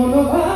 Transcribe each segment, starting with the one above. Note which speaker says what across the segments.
Speaker 1: Oh no.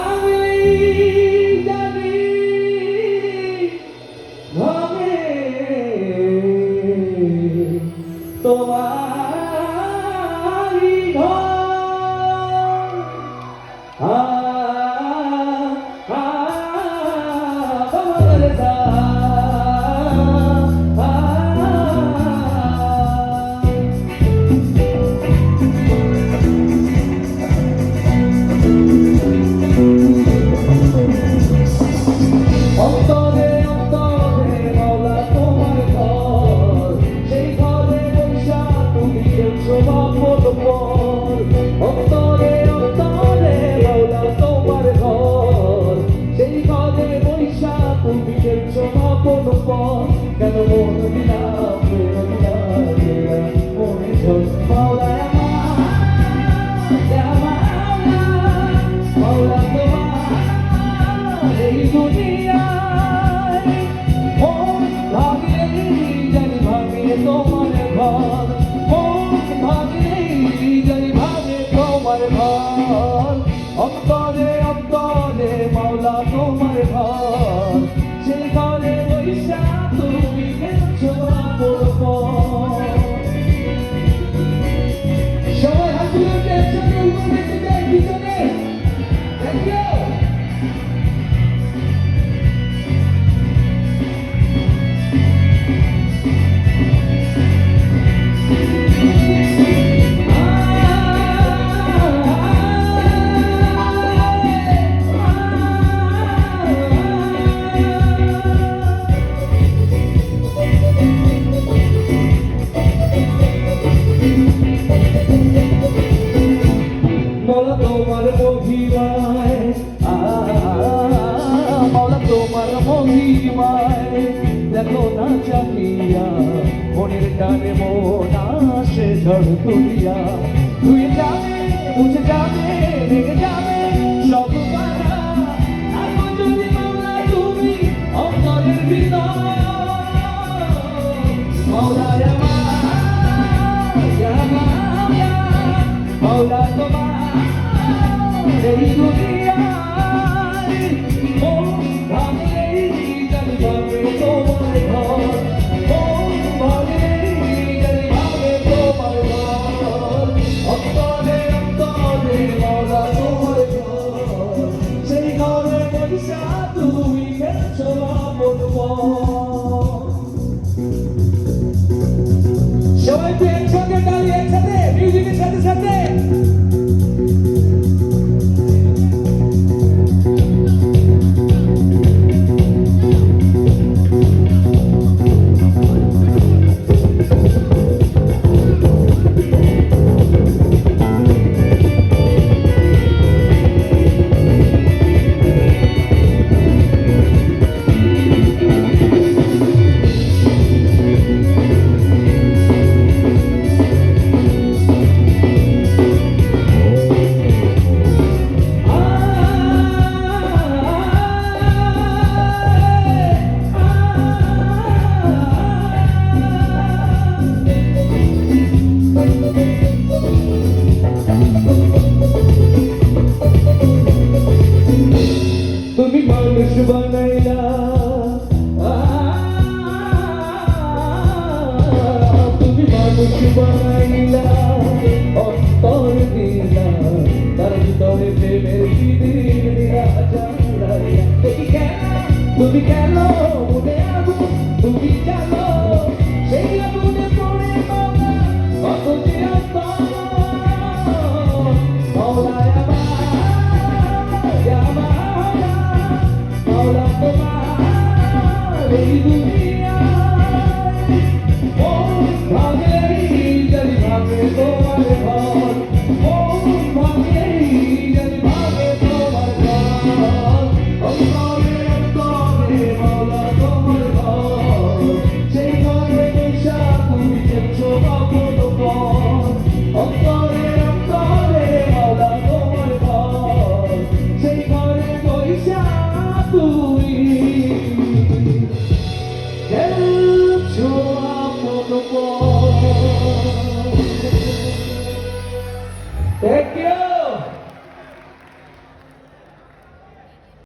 Speaker 1: ঘর। অন্তরে অন্তরে মাওলা তোমার ঘর। সেই ঘরে বৈশাখ তোমার মহিমায়, দেখো না জানিয়া মনের টানে মন আসে ঝড় তুলিয়া। তুই জানে, বুঝে জানে একসঙ্গে দাঁড়িয়ে একসাথে মিউজিকের সাথে সাথে মানুষ বানাইলা অন্তর দিলা তার ভিতরে প্রেমের বিদিন দিলা তুমি কেন